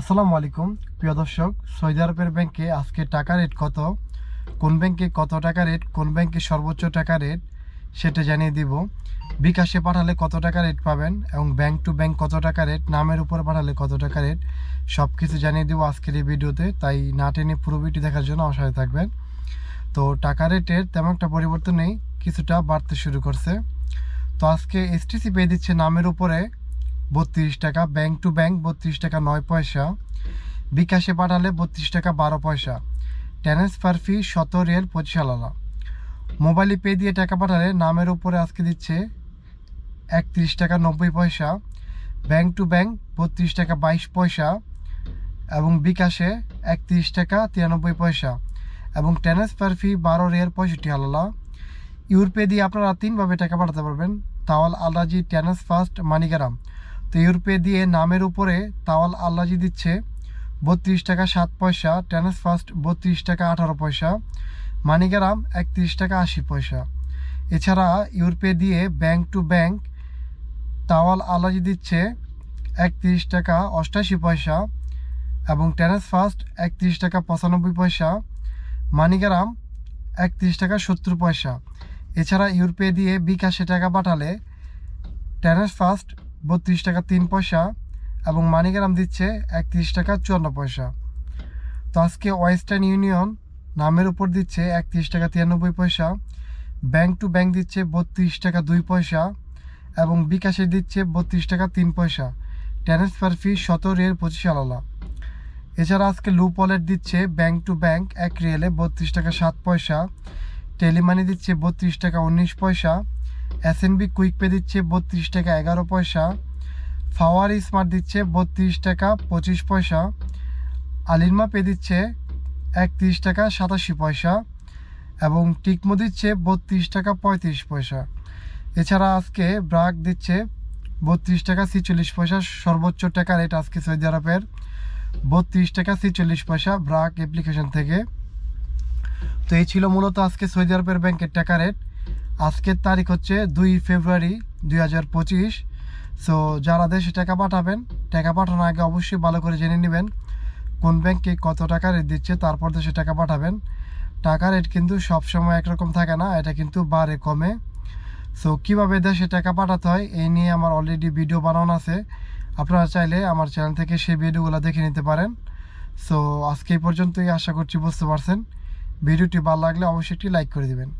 আসসালামু আলাইকুম, প্রিয় দর্শক, সৌদি আরবের ব্যাংকে আজকে টাকা রেট কত, কোন ব্যাংকে কত টাকা রেট, কোন ব্যাংকে সর্বোচ্চ টাকা রেট, সেটা জানিয়ে দিব। বিকাশে পাঠালে কত টাকা রেট পাবেন এবং ব্যাংক টু ব্যাংক কত টাকা রেট, নামের উপরে পাঠালে কত টাকা রেট সব কিছু জানিয়ে দেবো আজকের এই ভিডিওতে। তাই না টেনে পুরো ভিডিও দেখার জন্য সাথে থাকবেন। তো টাকা রেটের তেমন একটা পরিবর্তন নেই, কিছুটা বাড়তে শুরু করছে। তো আজকে এসটিসি পেয়ে দিচ্ছে নামের উপরে বত্রিশ টাকা ব্যাংক টু ব্যাংক বত্রিশ টাকা নয় পয়সা, বিকাশে পাঠালে বত্রিশ টাকা বারো পয়সা ট্রান্সফার ফি শত রিয়েল পঁচিশ আলাদা। মোবাইলে পে দিয়ে টাকা পাঠালে নামের উপরে আজকে দিচ্ছে একত্রিশ টাকা নব্বই পয়সা ব্যাংক টু ব্যাংক বত্রিশ টাকা বাইশ পয়সা এবং বিকাশে একত্রিশ টাকা তিরানব্বই পয়সা এবং ট্রান্সফার ফি বারো রিয়াল পঁয়ষট্টি আলাদা। ইউরপে দিয়ে আপনারা তিনভাবে টাকা পাঠাতে পারবেন। তাওয়াল আল্লাজি ট্যানাস ফার্স্ট মানিগ্রাম। তো ইউরপে দিয়ে নামের উপরে তাওয়াল আল্লাজি দিচ্ছে, বত্রিশ টাকা সাত পয়সা ট্যানাস ফার্স্ট বত্রিশ টাকা আঠারো পয়সা, মানিগ্রাম একত্রিশ টাকা আশি পয়সা। এছাড়া ইউরপে দিয়ে ব্যাংক টু ব্যাংক তাওয়াল আল্লাজি দিচ্ছে একত্রিশ টাকা অষ্টাশি পয়সা এবং ট্যানাস ফার্স্ট একত্রিশ টাকা পঁচানব্বই পয়সা, মানিগ্রাম একত্রিশ টাকা সত্তর পয়সা। এছাড়া ইউরপে দিয়ে বিকাশে টাকা পাঠালে ট্যানাস ফার্স্ট বত্রিশ টাকা তিন পয়সা এবং মানিগ্রাম দিচ্ছে একত্রিশ টাকা চুয়ান্ন পয়সা। তো আজকে ওয়েস্টার্ন ইউনিয়ন নামের উপর দিচ্ছে একত্রিশ টাকা তিরানব্বই পয়সা, ব্যাংক টু ব্যাংক দিচ্ছে বত্রিশ টাকা দুই পয়সা এবং বিকাশে দিচ্ছে বত্রিশ টাকা তিন পয়সা। ট্রান্সফার ফি শত রিয়েল পঁচিশ আলাদা। এছাড়া আজকে লুপ ওয়ালেট দিচ্ছে ব্যাংক টু ব্যাংক এক রিয়েলে বত্রিশ টাকা সাত পয়সা, টেলিমানি দিচ্ছে বত্রিশ টাকা উনিশ পয়সা এসএনবি কুইক পে দিচ্ছে বত্রিশ টাকা এগারো পয়সা। ফাওয়ার স্মার্ট দিচ্ছে বত্রিশ টাকা পঁচিশ পয়সা। আলিনমা পে দিচ্ছে একত্রিশ টাকা সাতাশি পয়সা এবং টিকমো দিচ্ছে বত্রিশ টাকা পঁয়ত্রিশ পয়সা। এছাড়া আজকে ব্রাক দিচ্ছে বত্রিশ টাকা ছিচল্লিশ পয়সা, সর্বোচ্চ টাকা রেট আজকে সৌদি আরবের বত্রিশ টাকা ছিচল্লিশ পয়সা ব্রাক অ্যাপ্লিকেশন থেকে। তো এই ছিল মূলত আজকে সৌদি আরবের ব্যাংকের টাকা রেট আজকের তারিখ হচ্ছে দুই ফেব্রুয়ারি দুই হাজার পঁচিশ। সো যারা দেশে টাকা পাঠাবেন, টাকা পাঠানোর আগে অবশ্যই ভালো করে জেনে নেবেন কোন ব্যাংকে কত টাকা রেট দিচ্ছে, তারপর দেশে টাকা পাঠাবেন। টাকা রেট কিন্তু সবসময় একরকম থাকে না, এটা কিন্তু বারে কমে। সো কীভাবে দেশে টাকা পাঠাতে হয়, এই নিয়ে আমার অলরেডি ভিডিও বানানো আছে। আপনারা চাইলে আমার চ্যানেল থেকে সেই ভিডিওগুলো দেখে নিতে পারেন। সো আজকে এই পর্যন্তই, আশা করছি বুঝতে পারছেন। ভিডিওটি ভালো লাগলে অবশ্যই একটি লাইক করে দিবেন।